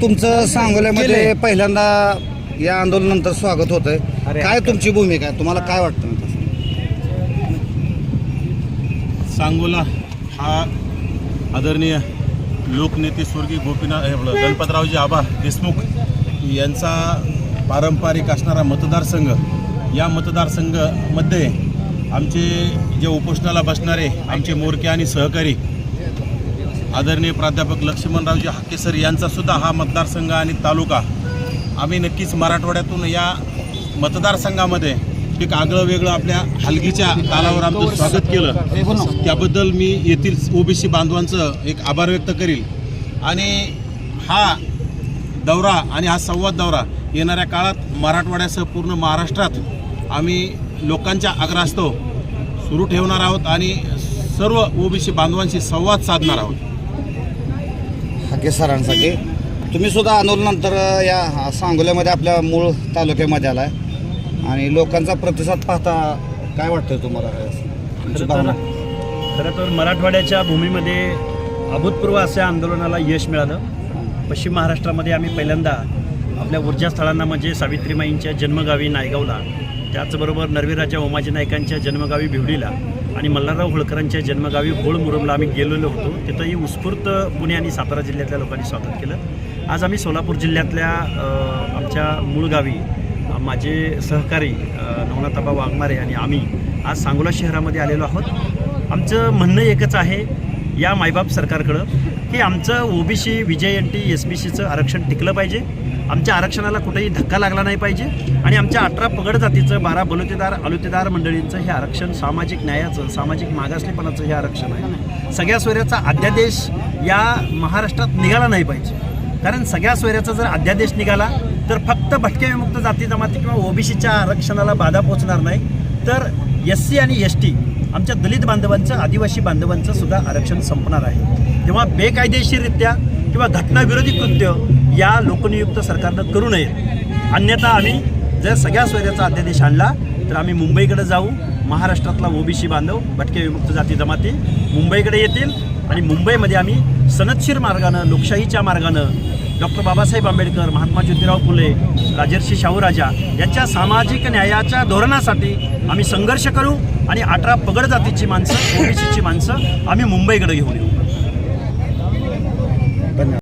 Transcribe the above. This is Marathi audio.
तुमचं सांगोल्यामध्ये पहिल्यांदा या आंदोलनानंतर स्वागत होत आहे काय तुमची भूमिका आहे? तुम्हाला काय वाटतं सांगोला हा आदरणीय लोकनेते स्वर्गीय गोपीनाथ हे आपलं गणपतरावजी आबा देशमुख यांचा पारंपरिक असणारा मतदारसंघ या मतदारसंघामध्ये आमचे जे उपोषणाला बसणारे आमचे मोरके आणि सहकारी आदरणीय प्राध्यापक लक्ष्मणरावजी हाकेसर यांचासुद्धा हा मतदारसंघ आणि तालुका. आम्ही नक्कीच मराठवाड्यातून या मतदारसंघामध्ये एक आगळं वेगळं आपल्या हलगीच्या तालावर आमचं स्वागत केलं. त्याबद्दल मी येथील ओबीसी बांधवांचं एक आभार व्यक्त करील. आणि हा दौरा आणि हा संवाद दौरा येणाऱ्या काळात मराठवाड्यासह पूर्ण महाराष्ट्रात आम्ही लोकांच्या आग्रहास्तव सुरू ठेवणार आहोत आणि सर्व ओबीसी बांधवांशी संवाद साधणार आहोत. हाके सरांसाठी. तुम्ही सुद्धा आंदोलनानंतर या सांगोल्यामध्ये आपल्या मूळ तालुक्यामध्ये आलाय. आणि लोकांचा प्रतिसाद पाहता काय वाटतंय तुम्हाला? खरं तर मराठवाड्याच्या भूमीमध्ये अभूतपूर्व अशा आंदोलनाला यश मिळालं. पश्चिम महाराष्ट्रामध्ये आम्ही पहिल्यांदा आपल्या ऊर्जास्थळांना म्हणजे सावित्रीमाईंच्या जन्मगावी नायगावला त्याचबरोबर नरवीराजा उमाजी नायकांच्या जन्मगावी भिवडीला आणि मल्हारराव होळकरांच्या जन्मगावी होळ मुरुमला आम्ही गेलेलो होतो. तिथंही उत्स्फूर्त पुणे आणि सातारा जिल्ह्यातल्या लोकांनी स्वागत केलं. आज आम्ही सोलापूर जिल्ह्यातल्या आमच्या मूळ गावी माझे सहकारी नवनाथाबा वाघमारे आणि आम्ही आज सांगोला शहरामध्ये आलेलो आहोत. आमचं म्हणणं एकच आहे या मायबाप सरकारकडं की आमचं OBC VJ N T S B सीचं आरक्षण टिकलं पाहिजे. आमच्या आरक्षणाला कुठेही धक्का लागला नाही पाहिजे. आणि आमच्या अठरा पगड जातीचं बारा बलुतेदार अलुतेदार मंडळींचं हे आरक्षण सामाजिक न्यायाचं सामाजिक मागासलेपणाचं हे आरक्षण आहे. सगळ्या सोयऱ्याचा अध्यादेश या महाराष्ट्रात निघाला नाही पाहिजे. कारण सगळ्या सोयऱ्याचा जर अध्यादेश निघाला तर फक्त भटके विमुक्त जाती जमाती किंवा ओबीसीच्या आरक्षणाला बाधा पोचणार नाही. तर एस सी आणि एस टी आमच्या दलित बांधवांचं आदिवासी बांधवांचं सुद्धा आरक्षण संपणार आहे. तेव्हा बेकायदेशीररित्या किंवा घटनाविरोधी कृत्य या लोकनियुक्त सरकारनं करू नये. अन्यथा आम्ही जर सगळ्या सोयऱ्याचा अध्यादेश आणला तर आम्ही मुंबईकडे जाऊ महाराष्ट्रातला ओबीसी बांधव भटके विमुक्त जाती जमाती मुंबईकडे येतील आणि मुंबईमध्ये आम्ही सनदशीर मार्गानं लोकशाहीच्या मार्गानं डॉक्टर बाबासाहेब आंबेडकर महात्मा ज्योतिराव फुले राजर्षी शाहूराजा यांच्या सामाजिक न्यायाच्या धोरणासाठी आम्ही संघर्ष करू आणि अठरा पगड जातीची माणसं ओबीसीची माणसं आम्ही मुंबईकडे घेऊन येऊ.